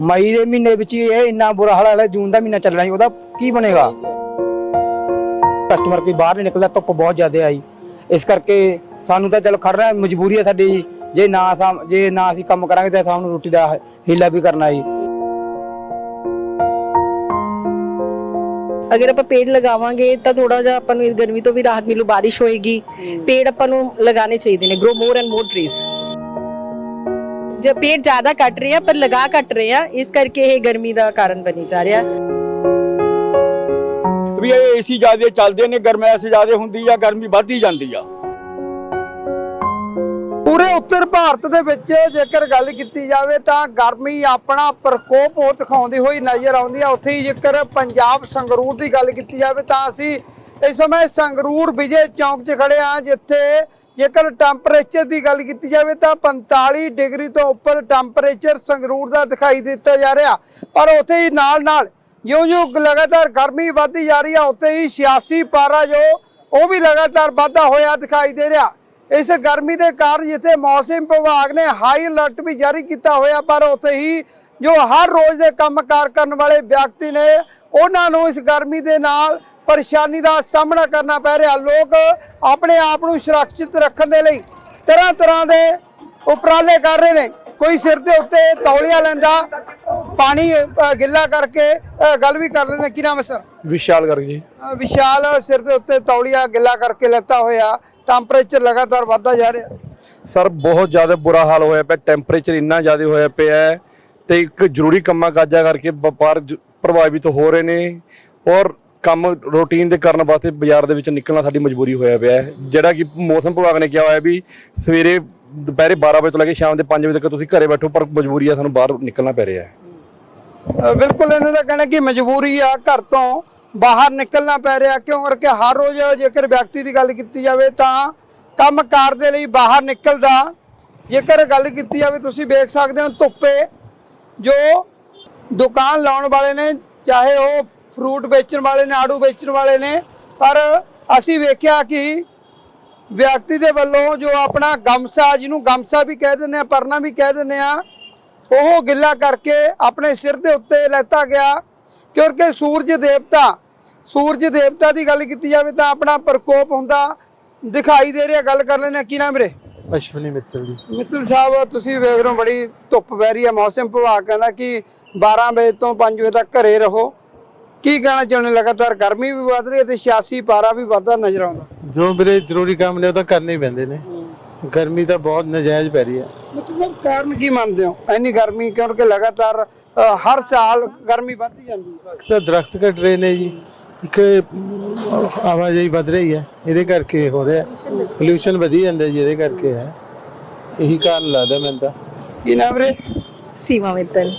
ਮਈ ਦੇ ਮਹੀਨੇ ਵਿੱਚ ਹੀ ਇਹ ਇੰਨਾ ਬੁਰਾ ਹਾਲ ਹੈ ਜੂਨ ਦਾ ਮਹੀਨਾ ਚੱਲਣਾ ਸੀ ਉਹਦਾ ਕੀ ਬਣੇਗਾ? ਕਸਟਮਰ ਕੋਈ ਬਾਹਰ ਨਹੀਂ ਨਿਕਲਦਾ ਧੁੱਪ ਬਹੁਤ ਜ਼ਿਆਦਾ ਆਈ। ਇਸ ਕਰਕੇ ਸਾਨੂੰ ਤਾਂ ਚਲ ਖੜਨਾ ਮਜਬੂਰੀ ਹੈ ਸਾਡੀ। ਜੇ ਨਾ ਜੇ ਨਾ ਅਸੀਂ ਕੰਮ ਕਰਾਂਗੇ ਤਾਂ ਸਾਨੂੰ ਰੋਟੀ ਦਾ ਹੀਲਾ ਵੀ ਕਰਨਾ ਜੀ। ਅਗਰ ਆਪਾਂ ਪੇੜ ਲਗਾਵਾਂਗੇ ਤਾਂ ਥੋੜਾ ਜਿਹਾ ਆਪਾਂ ਨੂੰ ਇਸ ਗਰਮੀ ਤੋਂ ਵੀ ਰਾਹਤ ਮਿਲੂ ਬਾਰਿਸ਼ ਹੋਏਗੀ। ਪੇੜ ਆਪਾਂ ਨੂੰ ਲਗਾਉਣੇ ਚਾਹੀਦੇ ਨੇ grow more and more trees ਜੇ ਪੇੜ ਜ਼ਿਆਦਾ ਕੱਟ ਰਹੇ ਆ ਪਰ ਲਗਾ ਕੱਟ ਰਹੇ ਆ ਇਸ ਕਰਕੇ ਇਹ ਗਰਮੀ ਦਾ ਕਾਰਨ ਬਣੀ ਜਾ ਰਿਹਾ। ਵੀ ਇਹ ਏਸੀ ਜ਼ਿਆਦਾ ਚੱਲਦੇ ਨੇ ਗਰਮੈਸ਼ ਜ਼ਿਆਦਾ ਹੁੰਦੀ ਆ ਗਰਮੀ ਵੱਧਦੀ ਜਾਂਦੀ ਆ। ਪੂਰੇ ਉੱਤਰ ਭਾਰਤ ਦੇ ਵਿੱਚ ਜੇਕਰ ਗੱਲ ਕੀਤੀ ਜਾਵੇ ਤਾਂ ਗਰਮੀ ਆਪਣਾ ਪ੍ਰਕੋਪ ਉਹ ਦਿਖਾਉਂਦੀ ਹੋਈ ਨਜ਼ਰ ਆਉਂਦੀ ਆ। ਉੱਥੇ ਹੀ ਜੇਕਰ ਪੰਜਾਬ ਸੰਗਰੂਰ ਦੀ ਗੱਲ ਕੀਤੀ ਜਾਵੇ ਤਾਂ ਅਸੀਂ ਇਸ ਸਮੇਂ ਸੰਗਰੂਰ ਵਿਜੇ ਚੌਂਕ 'ਚ ਖੜੇ ਆ ਜਿੱਥੇ ਜੇਕਰ ਟੈਂਪਰੇਚਰ ਦੀ ਗੱਲ ਕੀਤੀ ਜਾਵੇ ਤਾਂ 45 ਡਿਗਰੀ ਤੋਂ ਉੱਪਰ ਟੈਂਪਰੇਚਰ ਸੰਗਰੂਰ ਦਾ ਦਿਖਾਈ ਦਿੱਤਾ ਜਾ ਰਿਹਾ। ਪਰ ਉੱਥੇ ਹੀ ਨਾਲ-ਨਾਲ ਜਿਉਂ-ਜਿਉਂ ਲਗਾਤਾਰ ਗਰਮੀ ਵੱਧਦੀ ਜਾ ਰਹੀ ਆ, ਉੱਥੇ ਹੀ 86 ਪਾਰਾ ਜੋ ਉਹ ਵੀ ਲਗਾਤਾਰ ਵਾਧਾ ਹੋਇਆ ਦਿਖਾਈ ਦੇ ਰਿਹਾ। ਇਸ ਗਰਮੀ ਦੇ ਕਾਰਨ ਜਿੱਥੇ ਮੌਸਮ ਵਿਭਾਗ ਨੇ ਹਾਈ ਅਲਰਟ ਵੀ ਜਾਰੀ ਕੀਤਾ ਹੋਇਆ, ਪਰ ਉੱਥੇ ਹੀ ਜੋ ਹਰ ਰੋਜ਼ ਦੇ ਕੰਮਕਾਰ ਕਰਨ ਵਾਲੇ ਵਿਅਕਤੀ ਨੇ, ਉਹਨਾਂ ਨੂੰ ਇਸ ਗਰਮੀ ਦੇ ਨਾਲ ਪਰੇਸ਼ਾਨੀ ਦਾ ਸਾਹਮਣਾ ਕਰਨਾ ਪੈ ਰਿਹਾ। ਲੋਕ ਆਪਣੇ ਆਪ ਨੂੰ ਸੁਰੱਖਿਅਤ ਰੱਖਣ ਦੇ ਲਈ ਤਰ੍ਹਾਂ ਤਰ੍ਹਾਂ ਦੇ ਉਪਰਾਲੇ ਕਰ ਰਹੇ ਨੇ। ਕੋਈ ਸਿਰ ਦੇ ਉੱਤੇ ਤੌਲੀਆ ਲੈਂਦਾ ਪਾਣੀ ਗਿੱਲਾ ਕਰਕੇ ਗੱਲ ਵੀ ਕਰ ਨੇ। ਕੀ ਨਾਮ ਹੈ ਸਰ? ਵਿਸ਼ਾਲ ਗਰਗ ਜੀ। ਵਿਸ਼ਾਲ ਸਿਰ ਦੇ ਉੱਤੇ ਤੌਲੀਆ ਗਿੱਲਾ ਕਰਕੇ ਲੈਤਾ ਹੋਇਆ। ਟੈਂਪਰੇਚਰ ਲਗਾਤਾਰ ਵੱਧਦਾ ਜਾ ਰਿਹਾ। ਸਰ ਬਹੁਤ ਜ਼ਿਆਦਾ ਬੁਰਾ ਹਾਲ ਹੋਇਆ ਪਿਆ। ਟੈਂਪਰੇਚਰ ਇੰਨਾ ਜ਼ਿਆਦਾ ਹੋਇਆ ਪਿਆ ਹੈ ਤੇ ਇੱਕ ਜ਼ਰੂਰੀ ਕੰਮਾਂ ਕਾਜਾਂ ਕਰਕੇ ਵਪਾਰ ਪ੍ਰਭਾਵਿਤ ਹੋ ਰਹੇ ਨੇ। ਔਰ ਕੰਮ ਰੂਟੀਨ ਦੇ ਕਰਨ ਵਾਸਤੇ ਬਾਜ਼ਾਰ ਦੇ ਵਿੱਚ ਨਿਕਲਣਾ ਸਾਡੀ ਮਜਬੂਰੀ ਹੋਇਆ ਪਿਆ ਹੈ। ਜਿਹੜਾ ਕਿ ਮੌਸਮ ਵਿਭਾਗ ਨੇ ਕਿਹਾ ਹੋਇਆ ਵੀ ਸਵੇਰੇ ਦੁਪਹਿਰੇ 12 ਵਜੇ ਤੋਂ ਲੈ ਕੇ ਸ਼ਾਮ ਦੇ 5 ਵਜੇ ਤੱਕ ਤੁਸੀਂ ਘਰੇ ਬੈਠੋ, ਪਰ ਮਜਬੂਰੀ ਆ, ਸਾਨੂੰ ਬਾਹਰ ਨਿਕਲਣਾ ਪੈ ਰਿਹਾ ਹੈ। ਬਿਲਕੁਲ ਇਹਨਾਂ ਦਾ ਕਹਿਣਾ ਕਿ ਮਜਬੂਰੀ ਆ, ਘਰ ਤੋਂ ਬਾਹਰ ਨਿਕਲਣਾ ਪੈ ਰਿਹਾ, ਕਿਉਂ ਕਰਕੇ ਹਰ ਰੋਜ਼ ਜੇਕਰ ਵਿਅਕਤੀ ਦੀ ਗੱਲ ਕੀਤੀ ਜਾਵੇ ਤਾਂ ਕੰਮਕਾਰ ਦੇ ਲਈ ਬਾਹਰ ਨਿਕਲਦਾ। ਜੇਕਰ ਗੱਲ ਕੀਤੀ ਜਾਵੇ, ਤੁਸੀਂ ਵੇਖ ਸਕਦੇ ਹੋ ਧੁੱਪੇ ਜੋ ਦੁਕਾਨ ਲਾਉਣ ਵਾਲੇ ਨੇ, ਚਾਹੇ ਉਹ ਫਰੂਟ ਵੇਚਣ ਵਾਲੇ ਨੇ ਆੜੂ ਵੇਚਣ ਵਾਲੇ ਨੇ ਪਰ ਅਸੀਂ ਵੇਖਿਆ ਕਿ ਵਿਅਕਤੀ ਦੇ ਵੱਲੋਂ ਜੋ ਆਪਣਾ ਗਮਸਾ ਜਿਹਨੂੰ ਗਮਸਾ ਵੀ ਕਹਿ ਦਿੰਦੇ ਆ ਪਰਨਾ ਵੀ ਕਹਿ ਦਿੰਦੇ ਆ ਉਹ ਗਿੱਲਾ ਕਰਕੇ ਆਪਣੇ ਸਿਰ ਦੇ ਉੱਤੇ ਲੈਤਾ ਗਿਆ ਕਿਉਂਕਿ ਸੂਰਜ ਦੇਵਤਾ ਸੂਰਜ ਦੇਵਤਾ ਦੀ ਗੱਲ ਕੀਤੀ ਜਾਵੇ ਤਾਂ ਆਪਣਾ ਪ੍ਰਕੋਪ ਹੁੰਦਾ ਦਿਖਾਈ ਦੇ ਰਿਹਾ ਗੱਲ ਕਰ ਲੈਣੇ ਕੀ ਨਾਮ ਵੀਰੇ? ਅਸ਼ਵਨੀ ਮਿੱਤਲ ਜੀ। ਮਿੱਤਲ ਸਾਹਿਬ ਤੁਸੀਂ ਵੇਖ ਰਹੇ ਹੋ ਬੜੀ ਧੁੱਪ ਪੈ ਰਹੀ ਹੈ ਮੌਸਮ ਵਿਭਾਗ ਕਹਿੰਦਾ ਕਿ 12 ਵਜੇ ਤੋਂ 5 ਵਜੇ ਤੱਕ ਘਰੇ ਰਹੋ। ਕੀ ਕਹਿਣਾ ਚਾਹੁੰਦੇ ਲਗਾਤਾਰ ਗਰਮੀ ਵੀ ਵੱਧ ਰਹੀ ਹੈ ਤੇ 86 ਪਾਰਾ ਵੀ ਵੱਧਦਾ ਨਜ਼ਰ ਆਉਂਦਾ। ਜੋ ਵੀਰੇ ਜ਼ਰੂਰੀ ਕੰਮ ਨੇ ਉਹ ਤਾਂ ਕਰਨੇ ਹੀ ਪੈਂਦੇ ਨੇ। ਗਰਮੀ ਤਾਂ ਬਹੁਤ ਨਜਾਇਜ਼ ਪੈ ਰਹੀ ਹੈ। ਮਤਲਬ ਕਾਰਨ ਕੀ ਮੰਨਦੇ ਹੋ? ਇੰਨੀ ਗਰਮੀ ਕਿਉਂਕਿ ਲਗਾਤਾਰ ਅ, ਹਰ ਸਾਲ ਗਰਮੀ ਵੱਧਦੀ ਜਾਂਦੀ ਹੈ। ਇੱਕ ਤਾਂ ਦਰਖਤ ਘਟ ਰਹੇ ਨੇ ਜੀ। ਇੱਕ ਆਵਾਜਾਈ ਵੱਧ ਰਹੀ ਹੈ। ਇਹਦੇ ਕਰਕੇ ਹੋ ਰਿਹਾ। ਪੋਲੂਸ਼ਨ ਵਧੀ ਜਾਂਦਾ ਜੀ ਇਹਦੇ ਕਰਕੇ ਹੈ। ਇਹੀ ਕਾਰਨ ਲੱਗਦਾ ਮੈਨੂੰ ਤਾਂ। ਕੀ ਨਾਮ ਵੀਰੇ? ਸੀਮਾ ਮਿੱਤਲ।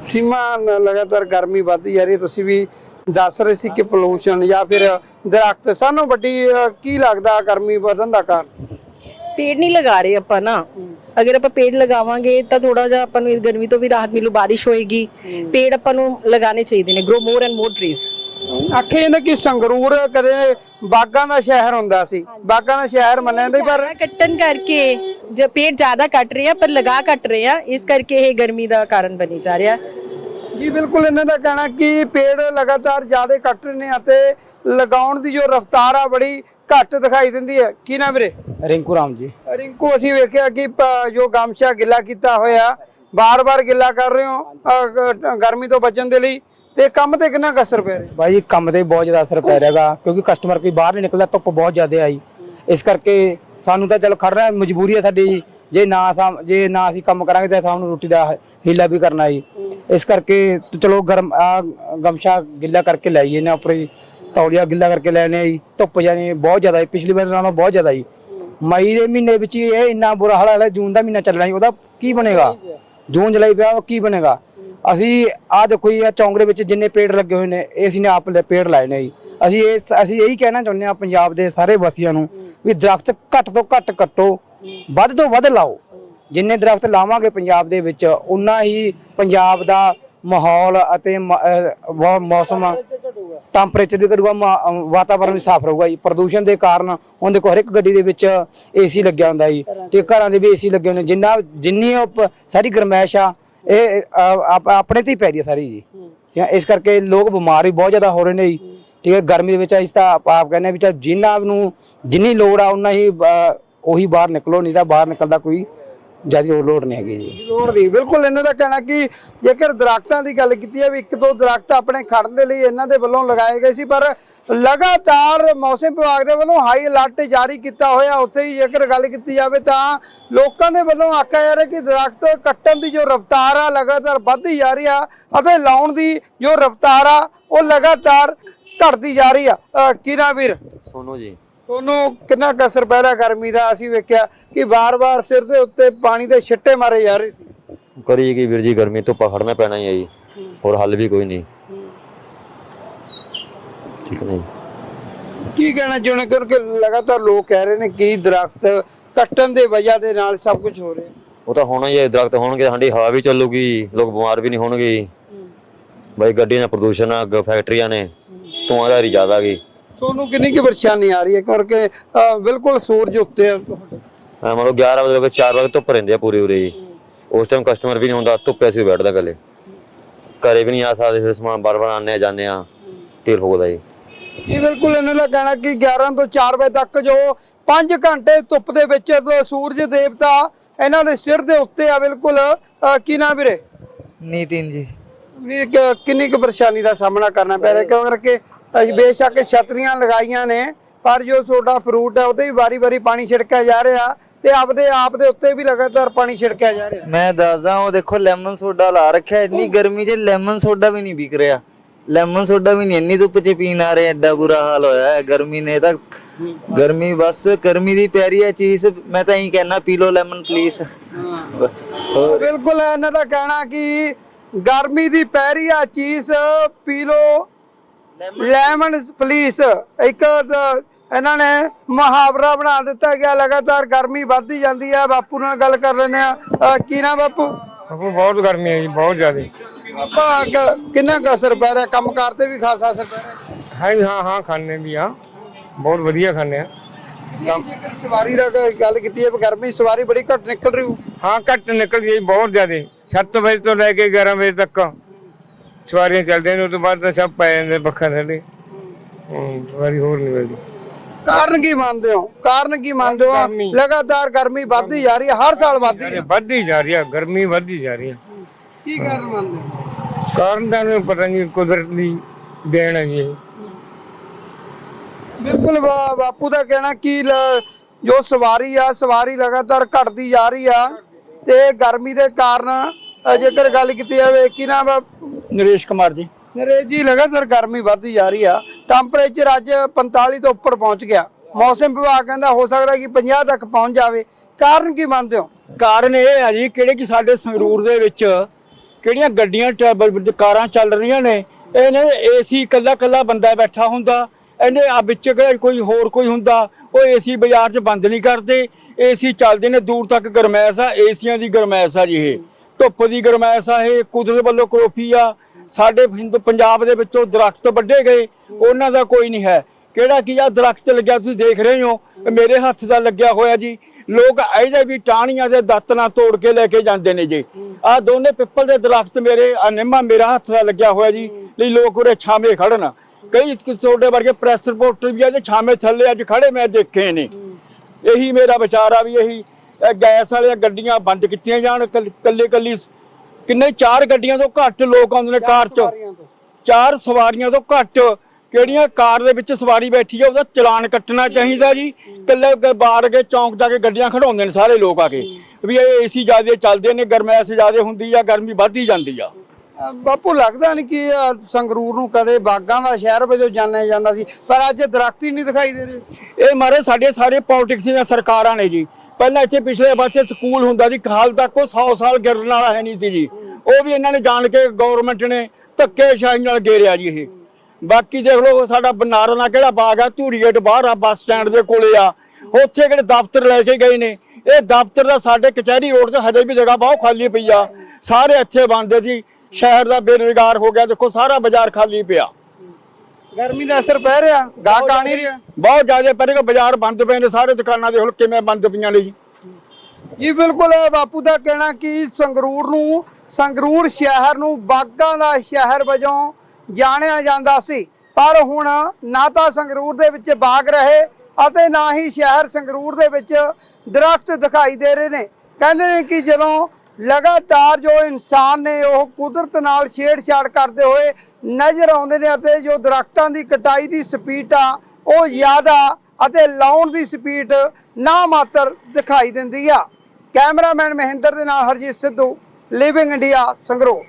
ਸੀਮਾ ਨ- ਲਗਾਤਾਰ ਗਰਮੀ ਵੱਧਦੀ ਜਾ ਰਹੀ ਹੈ ਤੁਸੀਂ ਵੀ ਦੱਸ ਰਹੇ ਸੀ ਕਿ ਪੋਲੂਸ਼ਨ ਜਾਂ ਫਿਰ ਦਰਖਤ ਸਾਨੂੰ ਵੱਡੀ ਕੀ ਲੱਗਦਾ ਗਰਮੀ ਵਧਣ ਦਾ ਕਾਰਨ? ਪੇੜ ਨਹੀਂ ਲਗਾ ਰਹੇ ਆਪਾਂ ਨਾ। ਅਗਰ ਆਪਾਂ ਪੇੜ ਲਗਾਵਾਂਗੇ ਤਾਂ ਥੋੜਾ ਜਿਹਾ ਆਪਾਂ ਨੂੰ ਇਸ ਗਰਮੀ ਤੋਂ ਵੀ ਰਾਹਤ ਮਿਲੂ ਬਾਰਿਸ਼ ਹੋਏਗੀ। ਪੇੜ ਆਪਾਂ ਨੂੰ ਲਗਾਉਣੇ ਚਾਹੀਦੇ ਨੇ grow more and more trees ਆਖੇ ਨੇ ਕਿ ਸੰਗਰੂਰ ਕਦੇ ਬਾਗਾਂ ਦਾ ਸ਼ਹਿਰ ਹੁੰਦਾ ਸੀ। ਬਾਗਾਂ ਦਾ ਸ਼ਹਿਰ ਮੰਨਿਆ ਜਾਂਦਾ ਸੀ, ਪਰ ਕੱਟਣ ਕਰਕੇ ਜੇ ਪੇੜ ਜ਼ਿਆਦਾ ਕੱਟ ਰਹੇ ਆ ਪਰ ਲਗਾ ਕੱਟ ਰਹੇ ਆ ਇਸ ਕਰਕੇ ਇਹ ਗਰਮੀ ਦਾ ਕਾਰਨ ਬਣੀ ਜਾ ਰਿਹਾ। ਜੀ ਬਿਲਕੁਲ ਇਹਨਾਂ ਦਾ ਕਹਿਣਾ ਕਿ ਪੇੜ ਲਗਾਤਾਰ ਜ਼ਿਆਦਾ ਕੱਟ ਰਹੇ ਨੇ ਅਤੇ ਲਗਾਉਣ ਦੀ ਜੋ ਰਫ਼ਤਾਰ ਆ ਬੜੀ ਘੱਟ ਦਿਖਾਈ ਦਿੰਦੀ ਹੈ। ਕੀ ਨਾ ਵੀਰੇ? ਰਿੰਕੂ ਰਾਮ ਜੀ। ਰਿੰਕੂ ਅਸੀਂ ਵੇਖਿਆ ਕਿ ਪ- ਜੋ ਗਮਛਾ ਗਿੱਲਾ ਕੀਤਾ ਹੋਇਆ ਬਾਰ-ਬਾਰ ਗਿੱਲਾ ਕਰ ਰਹੇ ਹੋ ਅ, ਗ- ਗਰਮੀ ਤੋਂ ਬਚਣ ਦੇ ਲਈ। ਤੇ ਕੰਮ ਤੇ ਕਿੰਨਾ ਅਸਰ ਪੈ ਰਿਹਾ? ਭਾਈ ਕੰਮ ਤੇ ਬਹੁਤ ਜ਼ਿਆਦਾ ਅਸਰ ਪੈ ਰਿਹਾਗਾ ਕਿਉਂਕਿ ਕਸਟਮਰ ਕੋਈ ਬਾਹਰ ਨਹੀਂ ਨਿਕਲਦਾ ਧੁੱਪ ਬਹੁਤ ਜ਼ਿਆਦਾ ਆਈ। ਇਸ ਕਰਕੇ ਸਾਨੂੰ ਤਾਂ ਚਲ ਖੜਨਾ ਮਜਬੂਰੀ ਹੈ ਸਾਡੀ ਜੇ। ਨਾ ਜੇ ਨਾ ਅਸੀਂ ਕੰਮ ਕਰਾਂਗੇ ਤਾਂ ਸਾਨੂੰ ਰੋਟੀ ਦਾ ਹੀਲਾ ਵੀ ਕਰਨਾ ਜੀ। ਇਸ ਕਰਕੇ ਚਲੋ ਗਰਮ ਆ ਗਮਛਾ ਗਿੱਲਾ ਕਰਕੇ ਲਾਈਏ ਨਾ ਉੱਪਰ ਹੀ ਤੌਲੀਆ ਗਿੱਲਾ ਕਰਕੇ ਲੈਣੇ ਜੀ। ਧੁੱਪ ਜਾਨੀ ਬਹੁਤ ਜ਼ਿਆਦਾ ਹੈ ਪਿਛਲੀ ਵਾਰ ਨਾਲੋਂ ਬਹੁਤ ਜ਼ਿਆਦਾ ਜੀ ਮਈ ਦੇ ਮਹੀਨੇ ਵਿੱਚ ਹੀ ਇਹ ਇੰਨਾ ਬੁਰਾ ਹਾਲ ਹੈ ਜੂਨ ਦਾ ਮਹੀਨਾ ਚੱਲਣਾ ਸੀ ਉਹਦਾ ਕੀ ਬਣੇਗਾ? ਜੂਨ ਜੁਲਾਈ ਪਿਆ ਉਹ ਕੀ ਬਣੇਗਾ? ਅਸੀਂ ਆ ਦੇਖੋ ਜੀ ਆ ਚੌਂਕ ਦੇ ਵਿੱਚ ਜਿੰਨੇ ਪੇੜ ਲੱਗੇ ਹੋਏ ਨੇ, ਇਹ ਅਸੀਂ ਨੇ ਆਪ ਲੈ- ਪੇੜ ਲਾਏ ਨੇ ਜੀ। ਅਸੀਂ ਇਹ ਅਸੀਂ ਇਹੀ ਕਹਿਣਾ ਚਾਹੁੰਦੇ ਆ ਪੰਜਾਬ ਦੇ ਸਾਰੇ ਵਾਸੀਆਂ ਨੂੰ ਵੀ ਦਰਖਤ ਘੱਟ ਤੋਂ ਘੱਟ ਕੱਟੋ, ਵੱਧ ਤੋਂ ਵੱਧ ਲਾਓ। ਜਿੰਨੇ ਦਰਖਤ ਲਾਵਾਂਗੇ ਪੰਜਾਬ ਦੇ ਵਿੱਚ ਉਨਾ ਹੀ ਪੰਜਾਬ ਦਾ ਮਾਹੌਲ ਅਤੇ ਮ- ਅਹ ਬਹੁਤ ਮੌਸਮ ਟੈਂਪਰੇਚਰ ਵੀ ਘਟੂਗਾ, ਮਾ- ਅਹ ਵਾਤਾਵਰਣ ਵੀ ਸਾਫ਼ ਰਹੂਗਾ ਜੀ। ਪ੍ਰਦੂਸ਼ਣ ਦੇ ਕਾਰਨ ਹੁਣ ਦੇਖੋ, ਹਰ ਇੱਕ ਗੱਡੀ ਦੇ ਵਿੱਚ ਏਸੀ ਲੱਗਿਆ ਹੁੰਦਾ ਜੀ। ਤੇ ਘਰਾਂ ਦੇ ਵੀ ਏਸੀ ਲੱਗੇ ਹੁੰਦੇ ਜਿੰਨਾ, ਜਿੰਨੀ ਉਹ ਪ- ਸਾਰੀ ਗਰਮੈਸ਼ ਆ ਇਹ ਆਪਣੇ ਤੇ ਹੀ ਪੈ ਰਹੀ ਹੈ ਸਾਰੀ ਜੀ। ਠੀਕ ਹੈ ਇਸ ਕਰਕੇ ਲੋਕ ਬਿਮਾਰ ਵੀ ਬਹੁਤ ਜ਼ਿਆਦਾ ਹੋ ਰਹੇ ਨੇ ਜੀ। ਠੀਕ ਹੈ ਗਰਮੀ ਦੇ ਵਿੱਚ ਇਸ ਤਾਂ ਆਪ ਕਹਿੰਦੇ ਵੀ ਚੱਲ ਜਿੰਨਾ ਨੂੰ ਜਿੰਨੀ ਲੋੜ ਆ ਉਨਾ ਹੀ ਉਹੀ ਬਾਹਰ ਨਿਕਲੋ ਨਹੀਂ ਤਾਂ ਬਾਹਰ ਨਿਕਲਦਾ ਕੋਈ ਜ਼ਿਆਦਾ ਲੋੜ ਨਹੀਂ ਹੈਗੀ ਜੀ। ਲੋੜ ਦੀ। ਬਿਲਕੁਲ ਇਹਨਾਂ ਦਾ ਕਹਿਣਾ ਕਿ ਜੇਕਰ ਦਰਖਤਾਂ ਦੀ ਗੱਲ ਕੀਤੀ ਹੈ ਵੀ ਇੱਕ ਦੋ ਦਰਖਤ ਆਪਣੇ ਖੜਨ ਦੇ ਲਈ ਇਹਨਾਂ ਦੇ ਵੱਲੋਂ ਲਗਾਏ ਗਏ ਸੀ ਪਰ ਲਗਾਤਾਰ ਮੌਸਮ ਵਿਭਾਗ ਦੇ ਵੱਲੋਂ ਹਾਈ ਅਲਰਟ ਜਾਰੀ ਕੀਤਾ ਹੋਇਆ। ਉੱਥੇ ਹੀ ਜੇਕਰ ਗੱਲ ਕੀਤੀ ਜਾਵੇ ਤਾਂ ਲੋਕਾਂ ਦੇ ਵੱਲੋਂ ਆਖਿਆ ਜਾ ਰਿਹਾ ਕਿ ਦਰਖਤ ਕੱਟਣ ਦੀ ਜੋ ਰਫ਼ਤਾਰ ਆ ਲਗਾਤਾਰ ਵੱਧਦੀ ਜਾ ਰਹੀ ਆ ਅਤੇ ਲਾਉਣ ਦੀ ਜੋ ਰਫ਼ਤਾਰ ਆ ਉਹ ਲਗਾਤਾਰ ਘਟਦੀ ਜਾ ਰਹੀ ਆ। ਕਿਰਾ ਵੀਰ? ਸੋਨੋ ਜੀ। ਤੁਹਾਨੂੰ ਕਿੰਨਾ ਕੁ ਅਸਰ ਗਰਮੀ ਦਾ? ਅਸੀਂ ਵੇਖਿਆ ਕਿ ਵਾਰ-ਵਾਰ ਸਿਰ ਦੇ ਉੱਤੇ ਪਾਣੀ ਦੇ ਛਿੱਟੇ ਮਾਰੇ ਜਾ ਰਹੇ ਸੀ। ਕਰੀ ਕੀ ਵੀਰ ਜੀ ਗਰਮੀ ਤੋਂ ਪਖੜਨਾ ਪੈਣਾ ਹੀ ਹੈ ਜੀ। ਹੋਰ ਹੱਲ ਵੀ ਕੋਈ ਨਹੀਂ। ਠੀਕ ਨਹੀਂ। ਕੀ ਕਹਿਣਾ ਚਾਹੁੰਦੇ? ਕਿਉਂਕਿ ਲਗਾਤਾਰ ਲੋਕ ਕਹਿ ਰਹੇ ਨੇ ਕਿ ਦਰਖਤ ਕੱਟਣ ਦੇ ਵਜ੍ਹਾ ਦੇ ਨਾਲ ਸਭ ਕੁਝ ਹੋ ਰਿਹਾ। ਉਹ ਤਾਂ ਹੋਣਾ ਹੀ ਹੈ ਦਰਖਤ ਹੋਣਗੇ ਸਾਡੀ ਹਵਾ ਵੀ ਚੱਲੂਗੀ ਲੋਕ ਬਿਮਾਰ ਵੀ ਨਹੀਂ ਹੋਣਗੇ। ਬਾਈ ਗੱਡੀਆਂ ਦਾ ਪ੍ਰਦੂਸ਼ਣ ਆ ਫੈਕਟਰੀਆਂ ਨੇ ਧੂਆਂਦਾਰੀ ਜ਼ਿਆਦਾ ਗਈ ਤੁਹਾਨੂੰ ਕਿੰਨੀ ਕੀ ਪਰੇਸ਼ਾਨੀ ਆ ਰਹੀ ਹੈ? ਕਿਉਂਕਿ ਬਿਲਕੁਲ ਸੂਰਜ ਉੱਤੇ ਆ ਤੁਹਾਡੇ। ਐ ਮੰਨ ਲਓ 11 ਵਜੇ ਤੋਂ 4 ਵਜੇ ਧੁੱਪ ਰਹਿੰਦੀ ਆ ਪੂਰੀ ਉਰੇ ਜੀ ਉਸ ਟਾਈਮ ਕਸਟਮਰ ਵੀ ਨਹੀਂ ਹੁੰਦਾ ਧੁੱਪੇ ਅਸੀਂ ਬੈਠਦਾ ਗੱਲੇ ਘਰੇ ਵੀ ਨਹੀਂ ਆ ਸਕਦੇ ਫਿਰ ਸਮਾਨ ਬਾਰ ਬਾਰ ਆਨੇ ਜਾਂਦੇ ਆ ਤੇਲ ਫੂਕਦਾ ਜੀ। ਇਹ ਬਿਲਕੁਲ ਇਹਨਾਂ ਦਾ ਕਹਿਣਾ ਕਿ 11 ਤੋਂ 4 ਵਜੇ ਤੱਕ ਜੋ 5 ਘੰਟੇ ਧੁੱਪ ਦੇ ਵਿੱਚ ਜੋ ਸੂਰਜ ਦੇਵਤਾ ਇਹਨਾਂ ਦੇ ਸਿਰ ਦੇ ਉੱਤੇ ਆ ਬਿਲਕੁਲ ਕੀ ਨਾ ਵੀਰੇ? ਨੀਤਿਨ ਜੀ। ਵੀ ਕ- ਕਿੰਨੀ ਕੁ ਪਰੇਸ਼ਾਨੀ ਦਾ ਸਾਹਮਣਾ ਕਰਨਾ ਪੈ ਰਿਹਾ ਕਿਉਂ ਕਰਕੇ ਅਸੀਂ ਬੇਸ਼ੱਕ ਛਤਰੀਆਂ ਲਗਾਈਆਂ ਨੇ ਪਰ ਜੋ ਤੁਹਾਡਾ ਫਰੂਟ ਹੈ ਉਹਤੇ ਵੀ ਵਾਰੀ-ਵਾਰੀ ਪਾਣੀ ਛਿੜਕਿਆ ਜਾ ਰਿਹਾ ਤੇ ਆਪਦੇ ਆਪ ਦੇ ਉੱਤੇ ਵੀ ਲਗਾਤਾਰ ਪਾਣੀ ਛਿੜਕਿਆ ਜਾ ਰਿਹਾ। ਮੈਂ ਦੱਸਦਾ ਉਹ ਦੇਖੋ ਲੈਮਨ ਸੋਡਾ ਲਾ ਰੱਖਿਆ ਇੰਨੀ ਗਰਮੀ 'ਚ ਲੈਮਨ ਸੋਡਾ ਵੀ ਨਹੀਂ ਵਿਕ ਰਿਹਾ। ਲੈਮਨ ਸੋਡਾ ਵੀ ਨਹੀਂ ਇੰਨੀ ਧੁੱਪ 'ਚ ਪੀਣ ਆ ਰਹੇ ਐਡਾ ਬੁਰਾ ਹਾਲ ਹੋਇਆ ਹੈ ਗਰਮੀ ਨੇ ਤਾਂ। ਗਰਮੀ ਬਸ ਗਰਮੀ ਦੀ ਪਿਆਰੀ ਹੈ ਚੀਜ਼ ਮੈਂ ਤਾਂ ਇਹੀ ਕਹਿਣਾ ਪੀ ਲਓ ਲੈਮਨ ਪਲੀਜ਼ ਬਿਲਕੁਲ ਇਹਨਾਂ ਦਾ ਕਹਿਣਾ ਕਿ ਗਰਮੀ ਦੀ ਪੈਰੀ ਆ ਚੀਜ਼ ਪੀ ਲੋ ਲੈਮਨ ਪਲੀਸ ਇੱਕ ਇਹਨਾਂ ਨੇ ਮੁਹਾਵਰਾ ਬਣਾ ਦਿੱਤਾ ਗਿਆ ਲਗਾਤਾਰ ਗਰਮੀ ਵੱਧਦੀ ਜਾਂਦੀ ਹੈ ਬਾਪੂ ਨਾਲ ਗੱਲ ਕਰ ਲੈਂਦੇ ਆ। ਕੀ ਨਾ ਬਾਪੂ? ਬਾਪੂ ਬਹੁਤ ਗਰਮੀ ਹੈ ਜੀ ਬਹੁਤ ਜ਼ਿਆਦਾ। ਆਪਾਂ ਕ- ਕਿੰਨਾ ਕੁ ਅਸਰ ਪੈ ਰਿਹਾ? ਕੰਮਕਾਰ ਤੇ ਵੀ ਖਾਸਾ ਅਸਰ ਪੈ ਰਿਹਾ? ਹੈ ਹਾਂ ਹਾਂ ਖਾਣੇ ਵੀ ਆ। ਬਹੁਤ ਵਧੀਆ ਖਾਣੇ ਆ। ਜੇਕਰ ਸਵਾਰੀ ਦਾ ਗੱਲ ਕੀਤੀ ਹੈ ਗਰਮੀ ਸਵਾਰੀ ਬੜੀ ਘੱਟ ਨਿਕਲ ਰਹੀ ਹੋ ਹਾਂ ਘੱਟ ਨਿਕਲ ਗਈ ਬਹੁਤ ਜ਼ਿਆਦਾ। 7 ਵਜੇ ਤੋਂ ਲੈ ਕੇ 11 ਵਜੇ ਤੱਕ। ਸਵਾਰੀਆਂ ਚੱਲਦੀਆਂ ਨੇ ਉਸ ਤੋਂ ਬਾਅਦ ਤਾਂ ਸਭ ਪੈ ਜਾਂਦੇ ਪੱਖਾ ਥੱਲੇ। ਹੂੰ ਸਵਾਰੀ ਹੋਰ ਨਹੀਂ ਮਿਲਦੀ ਕਾਰਨ ਕੀ ਮੰਨਦੇ ਹੋ? ਕਾਰਨ ਕੀ ਮੰਨਦੇ ਹੋ? ਗਰਮੀ। ਲਗਾਤਾਰ ਗਰਮੀ ਵੱਧਦੀ ਜਾ ਰਹੀ ਹੈ ਹਰ ਸਾਲ ਵੱਧਦੀ ਹੈ। ਵੱਧਦੀ ਜਾ ਰਹੀ ਆ ਗਰਮੀ ਵੱਧਦੀ ਜਾ ਰਹੀ ਆ ਕੀ ਕਾਰਨ ਮੰਨਦੇ ਹੋ? ਕਾਰਨ ਤਾਂ ਮੈਨੂੰ ਪਤਾ ਨਹੀਂ ਕੁਦਰਤ ਦੀ ਦੇਣ ਹੈ ਜੀ ਇਹ। ਬਿਲਕੁਲ ਬਾ- ਬਾਪੂ ਦਾ ਕਹਿਣਾ ਕਿ ਲ- ਜੋ ਸਵਾਰੀ ਆ ਸਵਾਰੀ ਲਗਾਤਾਰ ਘਟਦੀ ਜਾ ਰਹੀ ਆ ਤੇ ਗਰਮੀ ਦੇ ਕਾਰਨ ਅ, ਜੇਕਰ ਗੱਲ ਕੀਤੀ ਜਾਵੇ ਕਿ ਨਾ ਨਰੇਸ਼ ਕੁਮਾਰ ਜੀ। ਨਰੇਸ਼ ਜੀ ਲਗਾਤਾਰ ਗਰਮੀ ਵੱਧਦੀ ਜਾ ਰਹੀ ਆ। ਟੈਂਪਰੇਚਰ ਅੱਜ 45 ਤੋਂ ਉੱਪਰ ਪਹੁੰਚ ਗਿਆ। ਮੌਸਮ ਵਿਭਾਗ ਕਹਿੰਦਾ ਹੋ ਸਕਦਾ ਕਿ 50 ਤੱਕ ਪਹੁੰਚ ਜਾਵੇ। ਕਾਰਨ ਕੀ ਮੰਨਦੇ ਹੋ? ਕਾਰਨ ਇਹ ਹੈ ਜੀ ਕਿਹੜੇ ਕਿ ਸਾਡੇ ਸੰਗਰੂਰ ਦੇ ਵਿੱਚ ਕਿਹੜੀਆਂ ਗੱਡੀਆਂ ਟਰੈਵਲ ਕਾਰਾਂ ਚੱਲ ਰਹੀਆਂ ਨੇ। ਇਹਨੇ ਏਸੀ ਕੱਲਾ ਕੱਲਾ ਬੰਦਾ ਬੈਠਾ ਹੁੰਦਾ। ਇਹਨੇ ਆ ਵਿੱਚ ਕੋਈ ਹੋਰ ਕੋਈ ਹੁੰਦਾ। ਉਹ ਏਸੀ ਬਾਜ਼ਾਰ 'ਚ ਬੰਦ ਨਹੀਂ ਕਰਦੇ। ਏਸੀ ਚੱਲਦੇ ਨੇ ਦੂਰ ਤੱਕ ਗਰਮੈਸ਼ ਆ। ਏਸੀਆਂ ਦੀ ਗਰਮੈਸ਼ ਆ ਜੀ ਇਹ। ਧੁੱਪ ਦੀ ਗਰਮੈਸ਼ ਆ ਇਹ, ਕੁਦਰਤ ਵੱਲੋਂ ਕਰੋਫੀ ਆ। ਸਾਡੇ ਹਿੰਦੂ, ਪੰਜਾਬ ਦੇ ਵਿੱਚੋਂ ਦਰਖਤ ਵੱਢੇ ਗਏ, ਉਹਨਾਂ ਦਾ ਕੋਈ ਨਹੀਂ ਹੈ। ਕਿਹੜਾ ਕੀ ਆ, ਦਰਖਤ ਲੱਗਿਆ, ਤੁਸੀਂ ਦੇਖ ਰਹੇ ਹੋ। ਮੇਰੇ ਹੱਥ ਦਾ ਲੱਗਿਆ ਹੋਇਆ ਜੀ। ਲੋਕ ਇਹਦੇ ਵੀ ਟਾਹਣੀਆਂ ਦੇ ਦੱਤ ਨਾਲ ਤੋੜ ਕੇ ਲੈ ਕੇ ਜਾਂਦੇ ਨੇ ਜੀ। ਆ ਦੋਨੇ ਪਿੱਪਲ ਦੇ ਦਰਖਤ ਮੇਰੇ ਆ ਨਿੰਮਾ ਮੇਰਾ ਹੱਥ ਦਾ ਲੱਗਿਆ ਹੋਇਆ ਜੀ, ਲਈ ਲੋਕ ਉਰੇ ਛਾਵੇਂ ਖੜਨ। ਕਈ ਤੁਹਾਡੇ ਵਰਗੇ ਪ੍ਰੈਸ ਰਿਪੋਰਟਰ ਵੀ ਆ ਜੇ ਛਾਵੇਂ ਥੱਲੇ ਅੱਜ ਖੜੇ ਮੈਂ ਦੇਖੇ ਨੇ। ਇਹੀ ਮੇਰਾ ਵਿਚਾਰ ਆ ਵੀ ਇਹੀ ਇਹ ਗੈਸ ਵਾਲੀਆਂ ਗੱਡੀਆਂ ਬੰਦ ਕੀਤੀਆਂ ਜਾਣ ਕੱਲੇ ਕੱਲੀ ਕਿੰਨੇ ਚਾਰ ਗੱਡੀਆਂ ਤੋਂ ਘੱਟ ਲੋਕ ਆਉਂਦੇ ਨੇ ਕਾਰ 'ਚ। ਚਾਰ ਸਵਾਰੀਆਂ ਤੋਂ ਘੱਟ। ਕਿਹੜੀਆਂ ਕਾਰ ਦੇ ਵਿੱਚ ਸਵਾਰੀ ਬੈਠੀ ਆ ਉਹਦਾ ਚਲਾਨ ਕੱਟਣਾ ਚਾਹੀਦਾ ਜੀ। ਕੱਲੇ ਬਾਹਰ ਕੇ ਚੌਂਕ ਜਾ ਕੇ ਗੱਡੀਆਂ ਖੜਾਉਂਦੇ ਨੇ ਸਾਰੇ ਲੋਕ ਆ ਕੇ। ਵੀ ਇਹ ਏਸੀ ਜ਼ਿਆਦੇ ਚੱਲਦੇ ਨੇ ਗਰਮੈਸ਼ ਜ਼ਿਆਦੇ ਹੁੰਦੀ ਆ ਗਰਮੀ ਵੱਧਦੀ ਜਾਂਦੀ ਆ। ਬਾਪੂ ਲੱਗਦਾ ਨਹੀਂ ਕਿ ਸੰਗਰੂਰ ਨੂੰ ਕਦੇ ਬਾਗਾਂ ਦਾ ਸ਼ਹਿਰ ਵਜੋਂ ਜਾਣਿਆ ਜਾਂਦਾ ਸੀ ਪਰ ਅੱਜ ਦਰਖਤ ਹੀ ਨਹੀਂ ਦਿਖਾਈ ਦੇ ਰਹੇ। ਇਹ ਮਾਰੇ ਸਾਡੇ ਸਾਰੇ ਪੋਲਿਟਿਕਸ ਦੀਆਂ ਸਰਕਾਰਾਂ ਨੇ ਜੀ। ਪਹਿਲਾਂ ਇੱਥੇ ਪਿਛਲੇ ਪਾਸੇ ਸਕੂਲ ਹੁੰਦਾ ਸੀ ਹਾਲ ਤੱਕ ਉਹ 100 ਸਾਲ ਗਿਰਨ ਵਾਲਾ ਹੈ ਨਹੀਂ ਸੀ ਜੀ। ਉਹ ਵੀ ਇਹਨਾਂ ਨੇ ਜਾਣ ਕੇ ਗਵਰਨਮੈਂਟ ਨੇ ਧੱਕੇ ਸ਼ਾਹੀ ਨਾਲ ਗੇਰਿਆ ਜੀ ਇਹ। ਬਾਕੀ ਦੇਖ ਲਓ, ਸਾਡਾ ਬਨਾਰਸ ਦਾ ਕਿਹੜਾ ਬਾਗ ਆ? ਧੂੜੀ ਗੇਟ ਬਾਹਰ ਆ, ਬੱਸ ਸਟੈਂਡ ਦੇ ਕੋਲੇ ਆ। ਉੱਥੇ ਕਿਹੜੇ ਦਫ਼ਤਰ ਲੈ ਕੇ ਗਏ ਨੇ? ਇਹ ਦਫ਼ਤਰ ਦਾ ਸਾਡੇ ਕਚਹਿਰੀ ਰੋਡ 'ਤੇ ਹਜੇ ਵੀ ਜਗ੍ਹਾ ਬਹੁਤ ਖਾਲੀ ਪਈ ਆ। ਸਾਰੇ ਇੱਥੇ ਬਣਦੇ ਸੀ। ਸ਼ਹਿਰ ਦਾ ਬੇਰੁਜ਼ਗਾਰ ਹੋ ਗਿਆ, ਦੇਖੋ ਸਾਰਾ ਬਾਜ਼ਾਰ ਖਾਲੀ ਪਿਆ। ਗਰਮੀ ਦਾ ਅਸਰ ਪੈ ਰਿਹਾ ਗਾਹਕ ਆ ਨਹੀਂ। ਰਿਹਾ। ਬਹੁਤ ਜ਼ਿਆਦਾ ਪਹਿਲੇ ਬਾਜ਼ਾਰ ਬੰਦ ਪਏ ਨੇ ਸਾਰੇ ਦੁਕਾਨਾਂ ਦੇ ਹੁਣ ਕਿਵੇਂ ਬੰਦ ਪਈਆਂ ਨੇ ਜੀ? ਜੀ ਬਿਲਕੁਲ ਬਾਪੂ ਦਾ ਕਹਿਣਾ ਕਿ ਸੰਗਰੂਰ ਨੂੰ ਸੰਗਰੂਰ ਸ਼ਹਿਰ ਨੂੰ ਬਾਗਾਂ ਦਾ ਸ਼ਹਿਰ ਵਜੋਂ ਜਾਣਿਆ ਜਾਂਦਾ ਸੀ। ਪਰ ਹੁਣ ਨਾ ਤਾਂ ਸੰਗਰੂਰ ਦੇ ਵਿੱਚ ਬਾਗ ਰਹੇ ਅਤੇ ਨਾ ਹੀ ਸ਼ਹਿਰ ਸੰਗਰੂਰ ਦੇ ਵਿੱਚ ਦਰਖਤ ਦਿਖਾਈ ਦੇ ਰਹੇ ਨੇ। ਕਹਿੰਦੇ ਨੇ ਕਿ ਜਦੋਂ ਲਗਾਤਾਰ ਜੋ ਇਨਸਾਨ ਨੇ ਉਹ ਕੁਦਰਤ ਨਾਲ ਛੇੜਛਾੜ ਕਰਦੇ ਹੋਏ ਨਜ਼ਰ ਆਉਂਦੇ ਨੇ ਅਤੇ ਜੋ ਦਰਖਤਾਂ ਦੀ ਕਟਾਈ ਦੀ ਸਪੀਡ ਆ, ਉਹ ਜ਼ਿਆਦਾ ਅਤੇ ਲਾਉਣ ਦੀ ਸਪੀਡ ਨਾ ਮਾਤਰ ਦਿਖਾਈ ਦਿੰਦੀ ਆ। ਕੈਮਰਾਮੈਨ ਮਹਿੰਦਰ ਦੇ ਨਾਲ ਹਰਜੀਤ ਸਿੱਧੂ ਲਿਵਿੰਗ ਇੰਡੀਆ ਸੰਗਰੂਰ।